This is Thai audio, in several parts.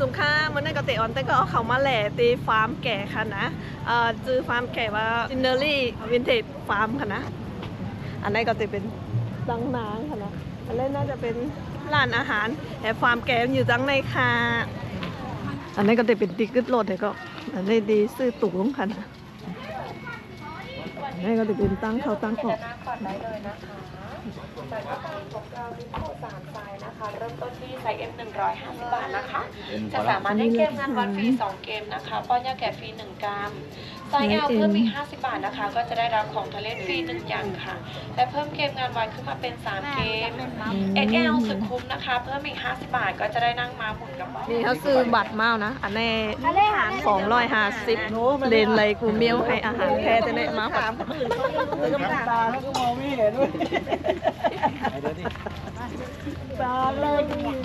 สุงค่ามันนั่นก็เตะออนแต่ก็เอาเขามาแหล่ตีฟาร์มแก่ค่ะนะเอ่อจือฟาร์มแก่ว่าจินเนอรี่วินเทจฟาร์มค่ะนะ อันนั้ก็จะเป็นดังนางค่ะนะอันนี้น่าจะเป็นร้านอาหารแต่ฟาร์มแก่อยู่ดังในค่ะอันนี้ก็จะเป็นติ๊กเกอร์โหลดแต่ก็อันนี้ดีซื้อตุ๋งค่ะนะอันนี้ก็จะเป็นตั้งเขาตั้งเกาะก่อนได้เลยนะคะไซส์ก็มีของเรามีทั้งหมด3ไซส์นะคะ เริ่มต้นที่ไซส์ M 150 บาทนะคะ จะสามารถได้เกมงานวันฟรี 2 เกมนะคะ ป้อนยาแก่ฟรี 1 กรัม ไซส์ L เพิ่มอีก 50 บาทนะคะ ก็จะได้รับของทะเลฟรี 1 อย่างค่ะ และเพิ่มเกมงานวันขึ้นมาเป็น 3 เกม XL สุดคุ้มนะคะ เพิ่มอีก 50 บาท ก็จะได้นั่งมาหมุนกระเป๋านี่เขาซื้อบัตรเมานะ อันนี้ของร้อยห้าสิบเลนเลยกูเมียวให้อาหารแพ้จะได้มาผัดแล้วก็ตาแล้วก็มองไม่เห็นด้วยตาเลยไม่เห็น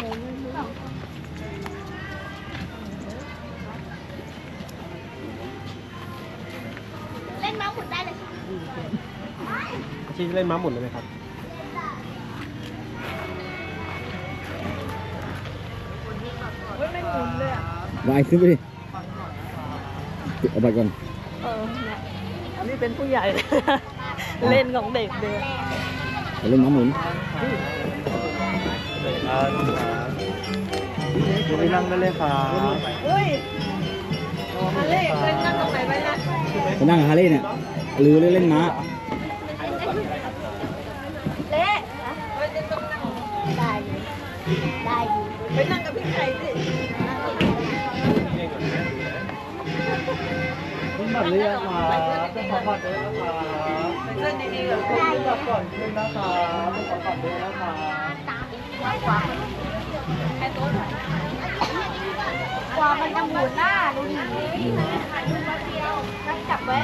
เล่นม้าหมุนได้เลยค่ะชี้เล่นม้าหมุนเลยไหมครับวายขึ้นไปดิเอาไปก่อนเออเนี่ยอันนี้เป็นผู้ใหญ่ เล่นของเด็กเด็ก ไปเล่นม้าหมุนจะไปนั่งได้เลยครับเฮ้ยอันเล็กเล่นนั่งตรงไหนไปนะไปนั่งกับฮาร์เลย์เนี่ยหรือเล่นม้าเละได้อยู่ได้อยู่ไปนั่งกับพี่ไข่สิ คุณบัตรเรียกครับต้อขอบัตรด้วยนะครับไปเส้นดีๆกับได้ก่อนขึ้นนะครับต้อขอบัตรด้วยนะครับกว่ามันจะหมุนหน้าดูดินั่งจับไว้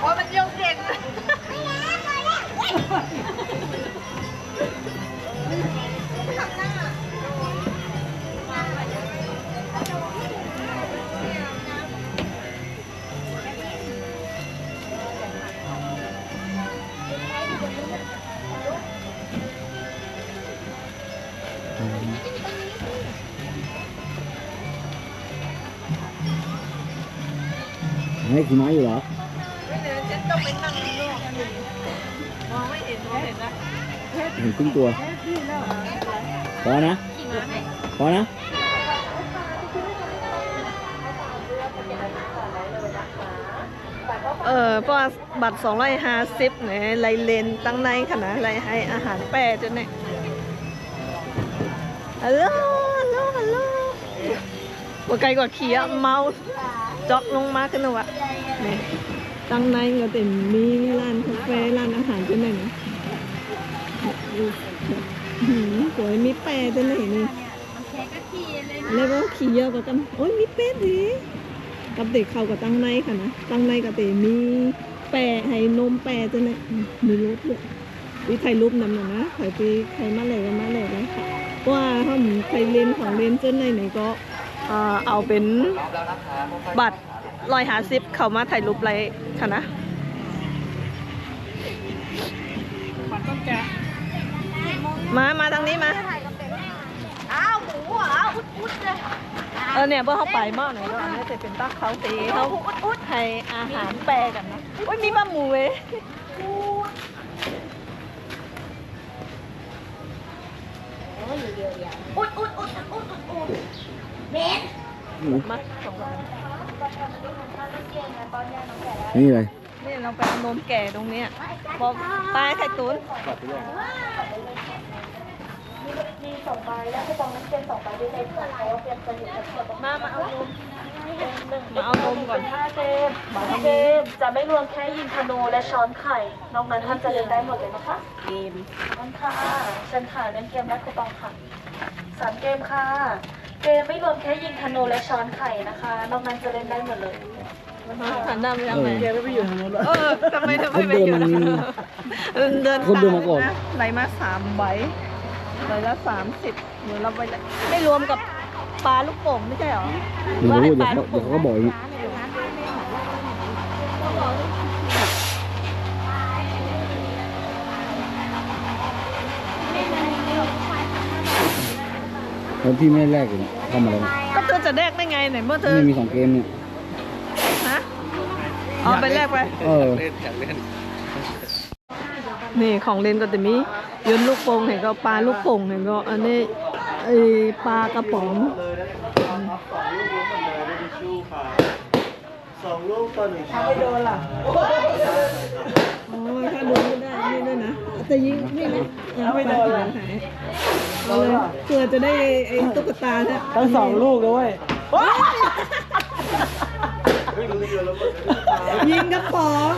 โอ้ยมันโยกเด็ก ให้ขี่ม้าอยู่เหรอไม่เดี๋ยวฉันต้องไปนั่งข้างนอกมองไม่เห็นมองเห็นนะเห็นครึ่งตัวพอนะพอนะเออเพราะว่าบัตร250เนี่ยไลเลนตั้งในขนาดไรให้อาหารแปรจนเนี่ยฮัลโหลฮัลโหลฮัลโหลว่าไกลกว่าขี่อะเมา จอกลงมากันนะวะนี่ตั้งในก็เต็มมีร้านกาแฟร้านอาหารจนไหนนะสวยมีแปรจนไหนนี่แล้วก็ขี่เยอะกว่ากันโอ้ยมีเป็ดดิกับเด็กเขากับตั้งในค่ะนะตั้งในกับเตมีแปะให้นมแปะจนเนี่ยอืมมีรถด้วยวิถ่ายรูปนำหน่อยนะถ่ายไปใครมาเลยก็มาเลยนะค่ะว่าถ้าใครเล่นของเล่นเจ้นไหนไหนก็ เอ่อเอาเป็นบัตรลอยหาซิปเขามาถ่ายรูปไรค่ะนะมา มาทางนี้มาอ้าวหมูเหรออุดอุดเลยเออเนี่ยเมื่อเขาไปมากหน่อยก็อันนี้จะเป็นตักเขาตีเขาอุดให้อาหารแปรกันนะอุ้ยมีปลาหมูเว้ ยอุดอุดอุดอุดอุดอุดเบสมาสองคนนี่เลยนี่เราไปเอานมแก่ตรงเนี้ยบอกปลาไข่ตุ๋นมีสองใบและคูปองนั้นเป็นสองใบด้วยในของเขาเปลี่ยนสนิทกับส่วนของมามาเอานม มาเอานมก่อนห้าเกมเกมจะไม่รวมแค่ยิงธนูและช้อนไข่นอกนั้นท่านจะเล่นได้หมดเลยนะคะเกมนั่นค่ะเชิญค่ะเล่นเกมและคูปองค่ะสามเกมค่ะ เกมไม่รวมแค่ยิงธนูและช้อนไข่นะคะนอกนั้นจะเล่นได้หมดเลยหันหน้าไปทางไหนแกไม่ไปอยู่ทางนู้นแล้วเออทำไมถึงไม่ไปอยู่นะเดินเดินคนเดินมาก่อนะไหลมาสามใบใบละสามสิบเดี๋ยวเราไปละไม่รวมกับ ปลาลูกโป่งไม่ใช่หรอไม่รู้เดี๋เาเดี๋ยวเก็บ่อยแล้วพี่ไม่ได้แลกเลยเข้ามาแล้วก็เธอจะแลกได้ไงไหนเมื่อเธอนี่มีสองเกมเนี่ย ฮะเอาไปแลกไป เออนี่ของเล่นก็จะมีโยนลูกโป่งเห็นก็ปลาลูกโป่งเห็นก็อันนี้ ไอปลากระป๋องเลยนะครับสองลูกรู้หมดเลยได้ทิชชู่ค่ะสองลูกต่อหนึ่งชิ้นไม่โดนล่ะโอ้ยถ้าดูไม่ได้นี่ด้วยนะแต่ยิงนี่นะเอาไปโดนหายเอาเลยเพื่อจะได้ไอ้ตุ๊กตาเนี่ยทั้งสองลูกเลยเว้ยยิงกระป๋อง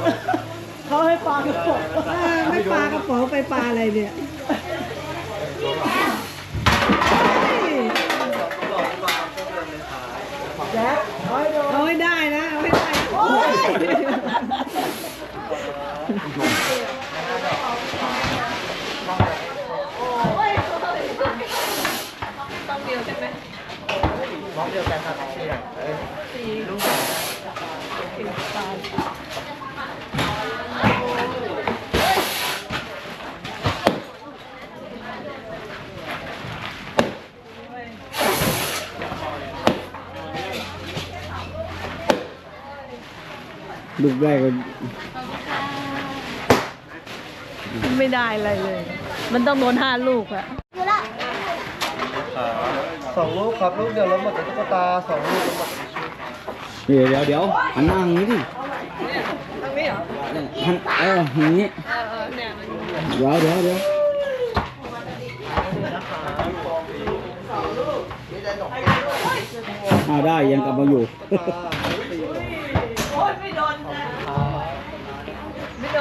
เขาให้ปลากระป๋องเออไม่ปลากระป๋องไปปลาอะไรเนี่ยเฮ้ย แจ๊คเอาให้โดนเอาให้ได้นะเอาให้ได้โอ้ยต้องเดียวใช่ไหม น้องเดียวกันครับสี่อย่างเอ้ยสี่ลูก ลูกแรกก็ไม่ได้อะไรเลย มันต้องโดนห้าลูกอะสองลูกครับลูกเดียวแล้วหมดแต่ตุ๊กตาสองลูกแล้วหมดแต่ทิชชู่เดี๋ยวเดี๋ยวเดี๋ยวหันหน้าอย่างนี้ดิตรงนี้เหรอหันเอออย่างนี้เออเออเนี่ยมันเดี๋ยวเดี๋ยวเดี๋ยวอ้าวได้ยังกลับมาอยู่ โอ๊ยไม่โดนจ้ะไม่โ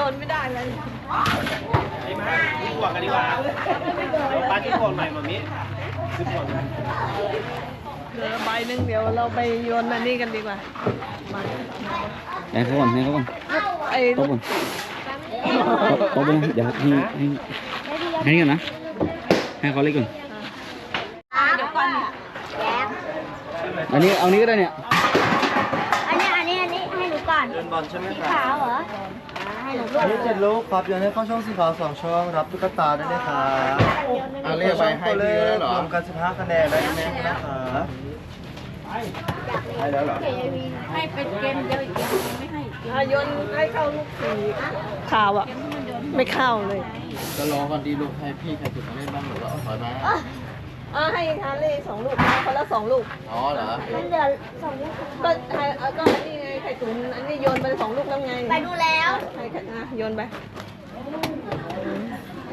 ดนไม่ได้เลยบวกกันดีกว่าปลาที่บวกหน่มามิที่บวกนะเหลือใบหนึ่งเดี๋ยวเราไปโยนอันนี้กันดีกว่ามาให้เขาก่อนให้เขาก่อนไอ้โต๊ะก่อนโต๊ะก่อนเดี๋ยวให้ให้ให้ก่อนนะให้เขาเล็กก่อนเดี๋ยวก่อนอันนี้เอานี้ก็ได้เนี่ยอันนี้อันนี้อันนี้ให้หนูก่อนเดินบอลใช่ไหมสีครัขาวเหรอ อ่าให้หนูก่ออันนนี้เจ็ดลูกครับโยนให้เข้าช่องสีขาวสองช่องรับตุ๊กตาได้เลยครับอันเรียกไปให้พี่แล้วเหรอ รวมกันสิบห้าคะแนนได้ไหมนะครับให้แล้วเหรอ ให้เป็นเกมเดียวอีกเกมนึงไม่ให้อะโยนให้เข้าลูกสีขาวอะไม่เข้าเลยก็รอก่อนดีลูกให้พี่ใครจุดมาเล่นบ้างหนูแล้วเอาถอยมาอะให้ฮาร์เล่สองลูกคนละสองลูก อ๋อเหรอ มันเหลือสองลูกก็ให้เอาก็อันนี้ไงไข่ตุ๋นอันนี้โยนไปสองลูกแล้วไงไปดูแล้วให้ไข่อะโยนไป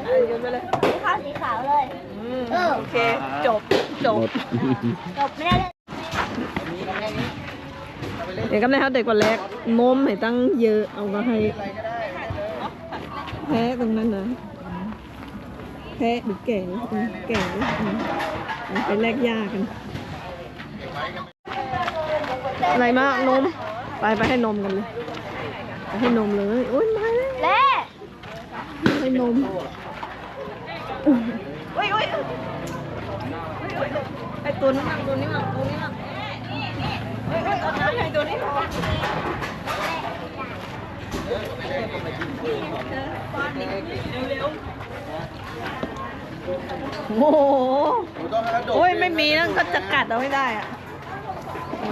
อะโยนไปเลยข้าวสีขาวเลย อืมเออ โอเคจบจบ หมด จบไม่ได้เลยเด็กกำลังเขาเด็กกว่าเล็กนมให้ตั้งเยอะเอาก็ให้แพ้ตรงนั้นนะแพ้หรือแก่อืมแก่อืมเอาไปแลกยากันอะไรมากนม ไปไปให้นมกันเลยไปให้นมเลยโอ้ยมาแล้วเล่ให้นมโอ้ยโอ้ยไอตัวนี้มั่งตัวนี้มั่งตัวนี้มั่งเฮ้ยเฮ้ยเอาน้ำให้ตัวนี้พอโอ้โห โอ้ยไม่มีนั่นก็จะกัดเอาไม่ได้อะหมด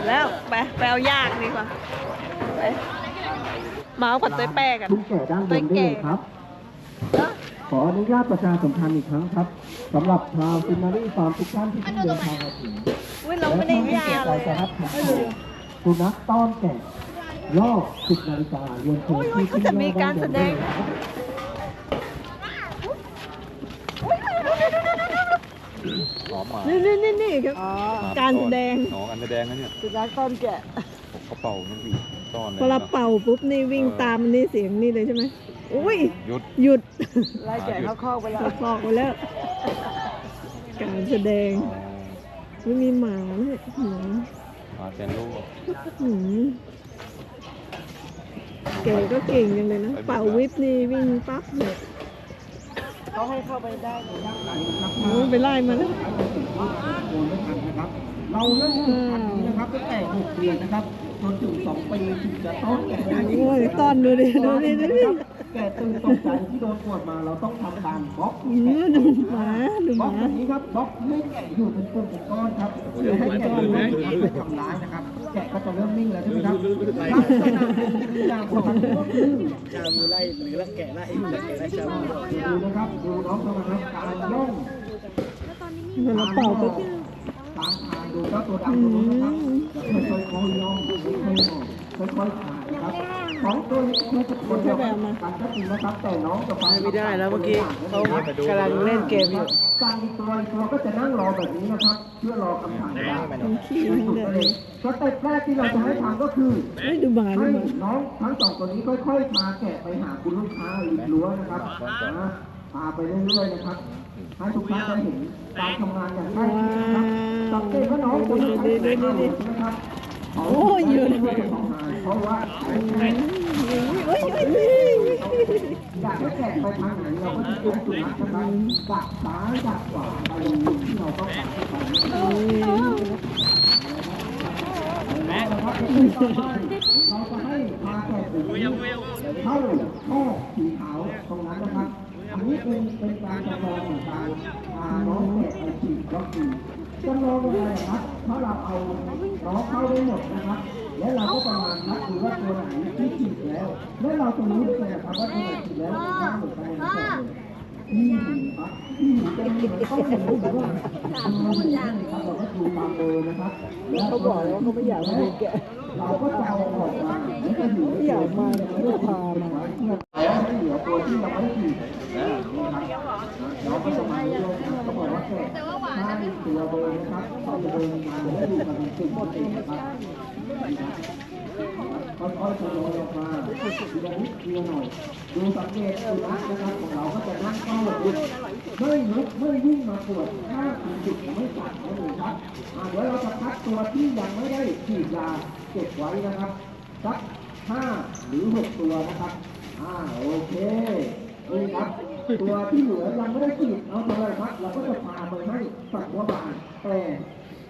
แล้วไปไปเอายากดีกว่าไปมาเอากับตัวแป้กันทุกแก่ด้านบนได้เลยครับ ขออนุญาตประชาสัมพันธ์อีกครั้งครับสำหรับชาวซินนารีฟาร์มทุกท่านที่เพิ่งเดินทางมาถึงอุ้ยเราไม่ได้ยากใจเลยจะรับขันสุนัขต้อนแก่รอบ10นาฬิกาเรียนเชิญโอ้ยที่เขาจะมีการแสดงหอ มหมานี่นี่นี่นี่ครับการแสดงหนองอันแดงนะเนี่ยสุนัขต้อนแกะเขาเป่ามันอยู่ต้อนพอเราเป่าปุ๊บนี่วิ่งตามนี่เสียงนี่เลยใช่ไหมอุ้ยหยุด หยุดไล่แกะเข้าคอกไปแล้วเขาคอกไปแล้ว การแสดงไม่มีหมาเนี่ยหมามาเป็นลูกหืมแกก็เก่งจังเลยนะ เป่าวิปนี่วิ่งปั๊บเลย เขาให้เข้าไปได้โอ้ไปไล่มาแล้วนะครับเราเริ่มแข่งขันนี้นะครับตั้งแต่6เดือนนะครับ จนถึงสองปีถึงจะต้องแกะได้โอ้ยตอนดูดิดูดิดูดิแกะตื่นตกใจที่โดนปวดมาเราต้องทำการบล็อกอืมดูหมาดูหบล็อกมาแบบนี้ครับบล็อกไม่แกะอยู่เป็นก้อนเป็นก้อนครับเพื่อให้แกะรู้ว่าไม่ทำร้ายนะครับ แกะก็จะเริ่มนิ่งแล้วใช่ไหมครับลักษณะอย่างของมันก็คือชามือไล่หรือละแกะไล่ละแกะไล่ชามือดูนะครับดูน้องเขานะครับการย่องมันเป่าไป ตามทางดูเจ้าตัวดำตัวนู้นนะครับแล้วค่อยๆค่อยๆย่อง ค่อยๆถ่ายครับสองตัวนี้คือทุกคนจะแบบมาการก็จริงนะครับแต่น้องจะฟังไม่ได้แล้วเมื่อกี้เขากำลังเล่นเกมอยู่สั่งตัวตัวก็จะนั่งรอแบบนี้นะครับ เพื่อรอคำสั่งได้มันขี้เดินสเต็ปแรกที่เราจะให้ทำก็คือเฮ้ดูหมาดูให้น้องทั้งสองตัวนี้ค่อยๆพาแกะไปหาคุณลูกค้าหริมรั้วนะครับพาไปเรื่อยๆนะครับให้ทุกท่านได้เห็นการทำงานอย่างใกล้ชิดนะครับสังเกตว่าน้องคนนี้ใช้สายตาเลยนะครับ โอ้ยยอะเลยเพราะว่าเฮ้ยเฮ้ยเฮ้ยอยากแกะไปทางไหนเราก็จะเป็นสุนัขนะครับดักซ้ายดักขวาไปจุดที่เราการให้ไปนะครับเราจะให้พาแกะไปเข้าท่อสีขาวตรงนั้นนะครับอันนี้เป็นเป็นการจำลองของการพาน้องแกะไปฉีดวัคซีนจำลองยังไงครับถ้าเราเอา น้องเข้าได้หมดนะครับ และเราก็ประมาณนับดูว่าตัวไหนที่ฉีดแล้ว และเราจะรู้ด้ไงครับว่าตัวไหนฉีดแล้วเป็นข้างหรือไปในแกะเลยนี่ครับนี่จะมีเหมือนข้อมูลหรือว่าดูอย่างครับเราก็ดูตามเบอร์นะครับแล้วเขาบอกแล้วเขาไม่อยากมาดูแกะเราก็จะเอาออกมาแล้วก็อยู่ไม่อยากมาเลยไม่พามาแล้วเหลือตัวที่เราไม่ฉีดนะครับเราก็จะมาเรื่อยๆนะครับก็บอกว่าแกะ ตัวเบอร์นะครับเราจะเดินมาแล้ดูกันเป็นกลุ่มหมดเองนะครับค่อยๆทยอยออกมาทีละนิดทีละหน่อย ดูสังเกตสุนัขนะครับของเราก็จะนั่งเฝ้าหยุดไม่ลุกไม่วิ่งมาปวดถ้าคุณหยุดไม่กัดนะหนูครับอ่าเดี๋ยวเราจะคัดตัวที่ยังไม่ได้ฉีดยาเก็บไว้นะครับสักห้าหรือหกตัวนะครับอ่าโอเคนี่ครับ ตัวที่เหลือยังไม่ได้ฉีดเอาไปเลยครับเราก็จะพาไปให้สัตวบาลแต่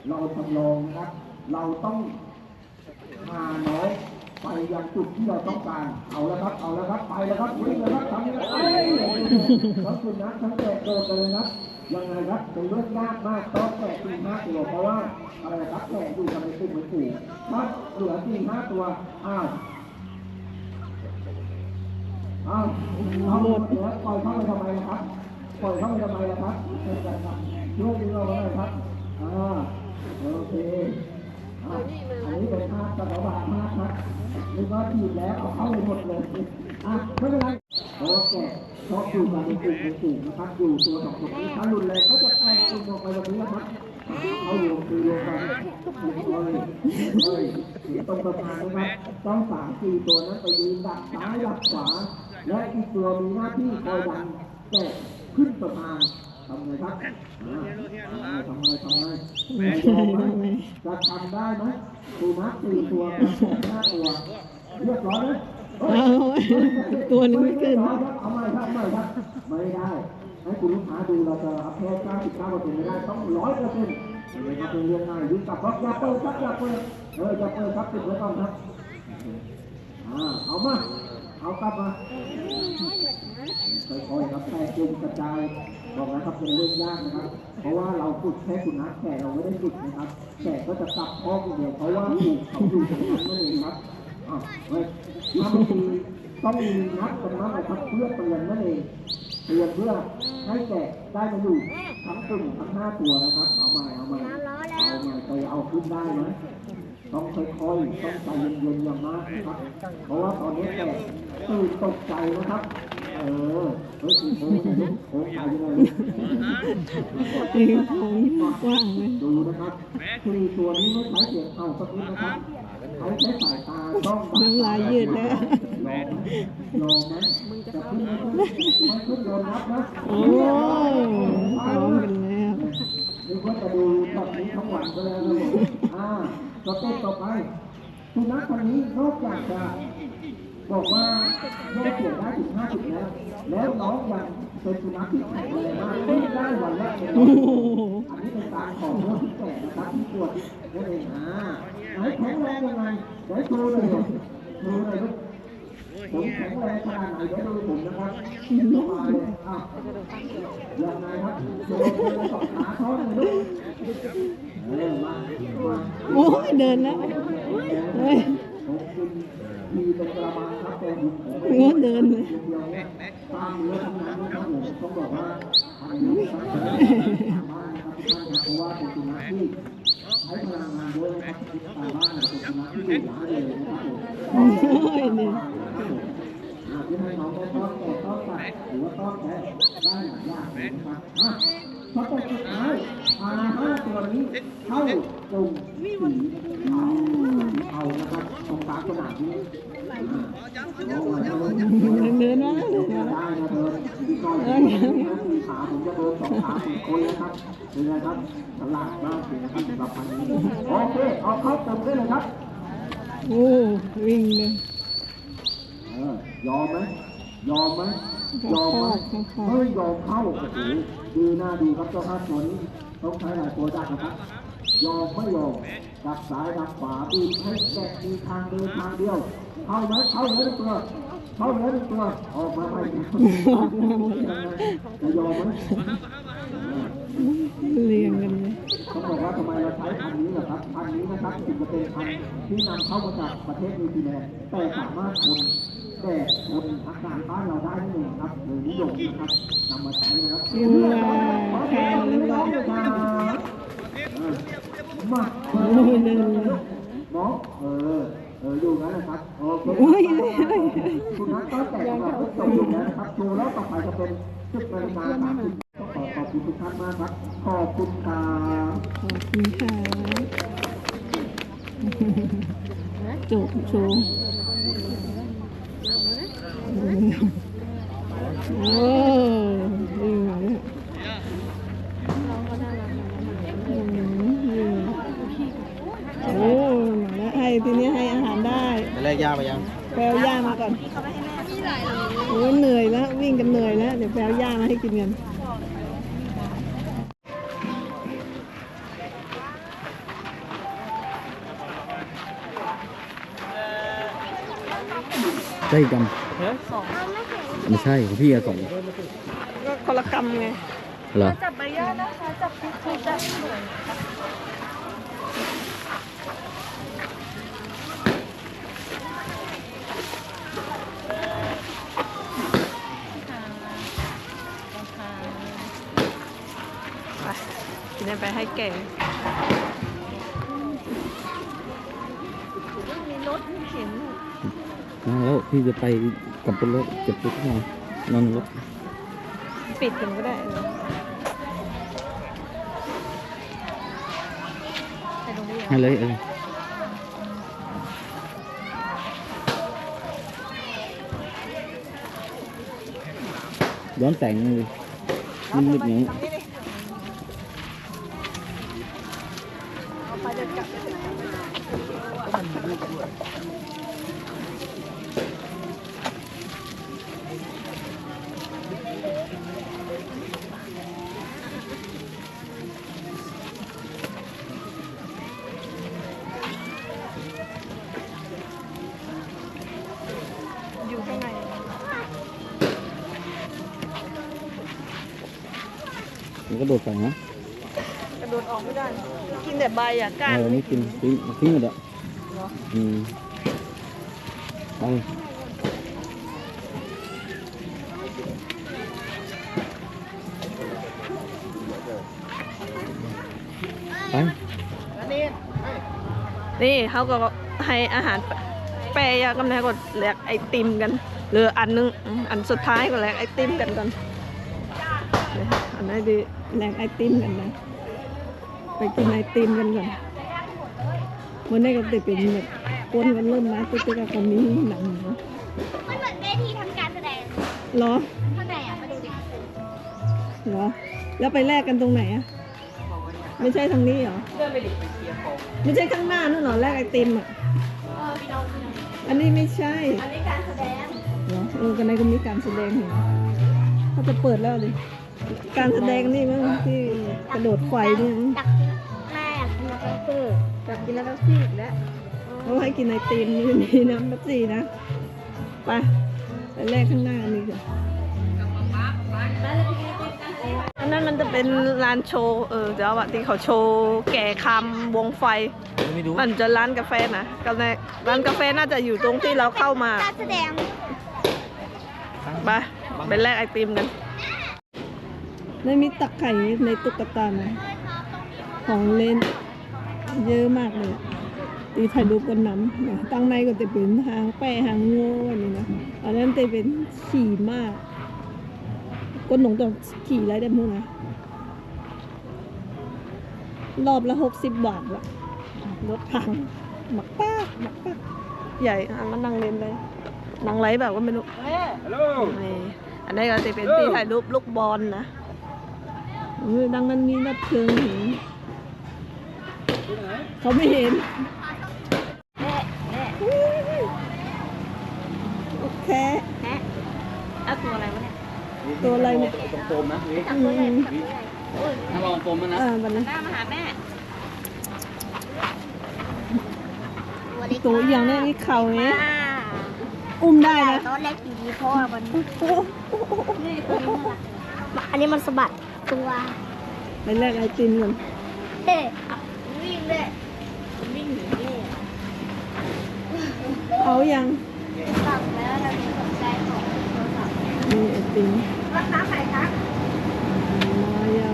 เราจำลองนะครับ เราต้องพาน้องไปยังจุดที่เราต้องการ เอาแล้วครับ เอาแล้วครับ ไปแล้วครับวิ่งแล้วครับทำยังไงทั้งสุนัขทั้งแกะโดดเลยนะยังไงครับเป็นเรื่องยากมากต้องแกะสี่ห้าตัวเพราะว่าอะไรครับแกอยู่กันในกลุ่มเหมือนฝูงถ้าเหลือสี่ห้าตัวอ้าว อ้าวเอาหมดแล้วปล่อยเข้าไปทำไมล่ะครับ ปล่อยเข้าไปทำไมล่ะครับช่วยดึงเราหน่อยครับ อ่า โอเคอันนี้เป็นภาพกระบาดภาพครับนี่ก็ถีบแล้วเอาเข้าไปหมดเลย อะไม่เป็นไรโอเคชอบอยู่กันในกลุ่มเป็นกลุ่มนะครับอยู่ตัวสองตัวนี้ถ้ารุนแรงก็จะแตกกลุ่มออกไปแบบนี้นะครับเอารวมคือรวมกันเลยเลยตรงประมาณนะครับต้องสามสี่ตัวนั้นไปยืนดักซ้ายดักขวา และอีกตัวมีหน้าที่คอยดันแกะขึ้นสะพานทำไงครับทำไงทำไงจะทำได้ไหมสุนัขสี่ตัวห้าตัวเรียบร้อยไหมตัวนึงไม่ขึ้นเรียบร้อาใหม่ครับเอาใหม่ครับไม่ได้ให้คุณลูกค้าดูเราจะรับแค่99เปอร์เซ็นต์ไม่ได้ต้องร้อยเปอร์เซ็นต์เลยครับเป็นเรื่องง่ายยุ่งกับรถอย่าเปิดครับอย่าเปิดเอออย่าเปิดครับปิดไว้ก่อนครับอ่าเอามา เอากลับมาค่อยๆครับแต่กลุ่มกระจายบอกนะครับเป็นเรื่องยากนะครับ เพราะว่าเราฝึกแค่สุนัขแต่เราไม่ได้ฝึกนะครับ แต่ก็จะกลับห้องอย่างเดียวเพราะว่าถูกเขาอยู่ตรงนั้นนั่นเองครับอะเฮ้ยถ้าไม่มีต้องมีนัดกันมากเลยครับเพื่อเตือนนั่นเองเตือนเพื่อให้แกะได้มาอยู่ทั้งกลุ่มทั้งห้าตัวนะครับ เอาใหม่เอาใหม่เอาใหม่ไปเอาขึ้นได้ไหม ต้องค่อยๆต้องใจเย็นๆอย่างมากนะครับ เพราะว่าตอนนี้แกตื่นตกใจนะครับ เออเฮ้ยโค้งโค้งตายยังไงนี่ของกว้างเลยดูนะครับคือตัวนี้ไม่ใช้เสียงเอาสักนิดนะครับเขาใช้สายตาต้องน้ำลายยืดแล้วลองไหมจะขึ้นไม่ขึ้นไม่ขึ้นโดนนับนะโอ้พร้อมกันแล้วนึกว่าจะดูแบบนี้ทั้งวันก็แล้วนะผมอ่า สเต็ปต่อไปสุนัขคนนี้นอกจากจะบอกว่าโยกเสียได้ถึงห้าสิบแล้วแล้วน้องยังเป็นสุนัขที่แข็งแรงมากไม่ได้วันละเลยโอ้โหอันนี้เป็นตาของโรคที่แก่นะครับที่ปวดนั่นเองอ่าไหนแข็งแรงยังไงไหนดูเลยดูเลยลูก ผมแข็งแรงขนาดไหนเดี๋ยวดูผมนะครับมาเลยอะยังไงครับโชว์เลยสองขาเขาเลยลูกเออมาโอ้ยเดินแล้วเฮ้ยผมกินมีเป็นกระมังครับแต่ผมผมโอ้เดินเลยตามเนื้อทั้งนั้นนะครับผมต้องบอกว่าอันนี้ครับเพราะว่าเป็นสุนัขที่ใช้พลังงานเยอะนะครับตามบ้านเป็นสุนัขที่ดุร้ายเลยนะครับผม โอ้ยนี่อาจจะให้น้องได้ต้นแต่ต้นตัดหรือว่าต้นแทะได้หลายอย่างนะครับอะพอตกสุดท้ายพาห้าตัวนี้เข้าตรงสีขาวเอานะครับตรงกลางสนามนี้เอาไว้เอาไว้เดินมาแล้วเดินมาแล้วได้นะเธอก่อนที่จะสี่ขาผมจะโดนสองขาสี่คนแล้วครับเป็นไงครับฉลาดมากเลยนะครับสำหรับพันนี้โอเคเอาเข้าเต็มได้เลยครับโอ้วิ่งเลย ยอมไหมยอมไหมยอมไหมเฮ้ยยอมเข้าโอ้โหดีหน้าดีครับเจ้าภาพตัวนี้ต้องใช้หลายตัวจักนะครับ ยอมไม่ยอมดักซ้ายดักขวาปีนให้แกะมีทางเดินทางเดียว เข้าไหมเข้าเลยตัวเข้าเลยตัวออกมาไม่จะยอมไหมเรียงกันเลยต้องบอกว่าทำไมเราใช้พันธุ์นี้ล่ะครับพันธุ์นี้นะครับถึงจะเป็นพันธุ์ที่นำเข้ามาจากประเทศนิวซีแลนด์แต่สามารถทน แดดทนอากาศบ้านเราได้นั่นเองครับโดยนิยมนะครับนำมาใช้นะครับยิงมาแทนเลยว่ามาโอ้ยเดินเลยหมอเออเอออยู่นั้นนะครับโอเคโอ้ยเฮ้ยเฮ้ยเฮ้ยคุณนัทก็แต่งเราก็จบอยู่แล้วนะครับโชว์แล้วต่อไปจะเป็นจุดนาฬิกาสามสิบขอขอบคุณทุกท่านมากครับขอบคุณครับขอบคุณค่ะจบโชว์ โอ้มาแล้วอืมวิ่งโอ้มาแล้วให้ทีนี้ให้อาหารได้ไปแลกยาไปยังแปลย่ามาก่อนโอ้เหนื่อยแล้ววิ่งกันเหนื่อยแล้ว เดี๋ยวแปลย่ามาให้กินกันใช่กัน ไม่ใช่ของพี่อะสองก็คนละกรรมไงเหรอจับใบย่านะคะจับพิษจับเหมือนไปกินไปให้แก่มีรถเข็น มาแล้วพี่จะไปกลับรถเก็บรถมานอนรถปิดกันก็ได้เออไปตรงนี้ให้เลยเออย้อนแต่งเลยมันมืดอย่างนี้ นแต่ใบอะก้านเออไม่กินทิ้งทิ้งหมดอะอืมไปไปนี่เขาก็ให้อาหารแปรยากำลังก็แลกไอติมกันเหลืออันนึงอืมอันสุดท้ายก็แลกไอติมกันก่อนเดี๋ยวอันไหนี้ดีแลกไอติมกันนะไป กินไอติมกันก่อนวันนี้ก็ติดเป็นแบบปนกันเริ่มมาติ๊กๆกับคนนี้หนังเนาะมันเหมือนเวทีทำการแสดงเหรอข้างในอะมาดูดิเหรอ แล้วไปแลกกันตรงไหนอะไม่ใช่ทางนี้เหรอไม่ใช่ข้างหน้านู่นเหรอแลกไอติมอะเออพี่น้องพี่น้องอันนี้ไม่ใช่ อันนี้การแสดงเหรอเออกันในก็มีการแสดงเห็นเขาจะเปิดแล้วเลย การแสดงนี่มั้งที่กระโดดไฟนี่มั้งดักแม่อยากกินน้ำเปรี้ยวอยากกินน้ำซีอีกแล้วเขาให้กินไอติมนี่มีน้ำแบบสีนะไปไปแรกข้างหน้านี่ก่อนอันนั้นมันจะเป็นร้านโชว์เออเดี๋ยวอะที่เขาโชว์แก่คำวงไฟไม่รู้มันจะร้านกาแฟนะกาแฟร้านกาแฟน่าจะอยู่ตรงที่เราเข้ามาการแสดงไปไปแลกไอติมกัน ในมีตักไข่ในตุ๊กตานะของเล่น เยอะมากเลย ตีถ่ายรูปกันน้ำนะตั้งในก็จะเป็นหางแป้หางโง่อันนี้นะอันนั้นจะเป็นขี่มากก้นหนงต้องขี่ไรได้มั้งนะรอบละหกสิบบาทละรถถังหมักป้ากหมักป้ากใหญ่อะมันนั่งเล่นเลยนั่งไรแบบก็ไม่รู้ฮัลโหลนี่อันนี้ก็จะเป็นที่ถ่ายรูปลูกบอลนะเออ ดังนั้นมีนับเพลิงเห็นเขาไม่เห็นแม่แม่โอเคแม่เอาตัวอะไรวะเนี่ยตัวอะไรเนี่ย ตรงโฟมนะวิจับตัวใหญ่อืมจับตัวใหญ่โอ้ยถ้าลองโฟมมันนะอ่าบันนะหน้ามาหาแม่ตัวเล็กตัวอย่างนี้นี่เข่ามาเนี้ยอุ้มได้นะตัวเล็กอยู่ดีเพราะว่ามันนี่ตัวนี้น่ารักอันนี้มันสะบัด ตัว ไปแลกไอติมก่อนเฮ้วิ่งเลยวิ่งหนีแม่เอายังสั่งแล้วเรามีสนใจของโทรศัพท์มีไอติมรับน้ำไหนคะมายาว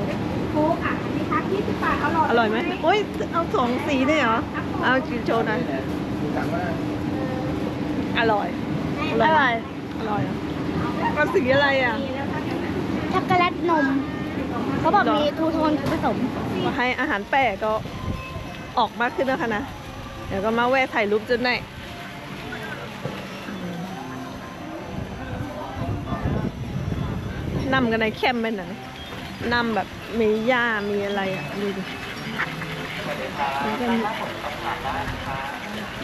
โค้กอะอันนี้ครับยี่สิบบาทอร่อยอร่อยไหมโอ้ยเอาสองสีเลยเหรอ เอากินโชว์หน่อยอร่อย อร่อย อร่อยอะเอาสีอะไรอะช็อกโกแลตนม เขาบอกเหรอมีทูโทนผสมมาให้อาหารแปะก็ออกมากขึ้นแล้วค่ะนะ เดี๋ยวก็มาแวะถ่ายรูปจนได้นำกันในแคมป์ไปไหนนำแบบมีหญ้ามีอะไรอะดูดิแล้วก็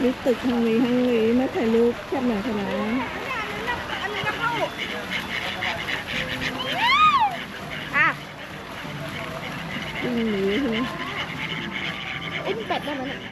มีตึกทางนี้ทางนี้มาถ่ายรูปแคมป์ไหนคะนะ อะ วิ่ง หนีใช่ไหมอุ้มเป็ดได้ไหมเนี่ย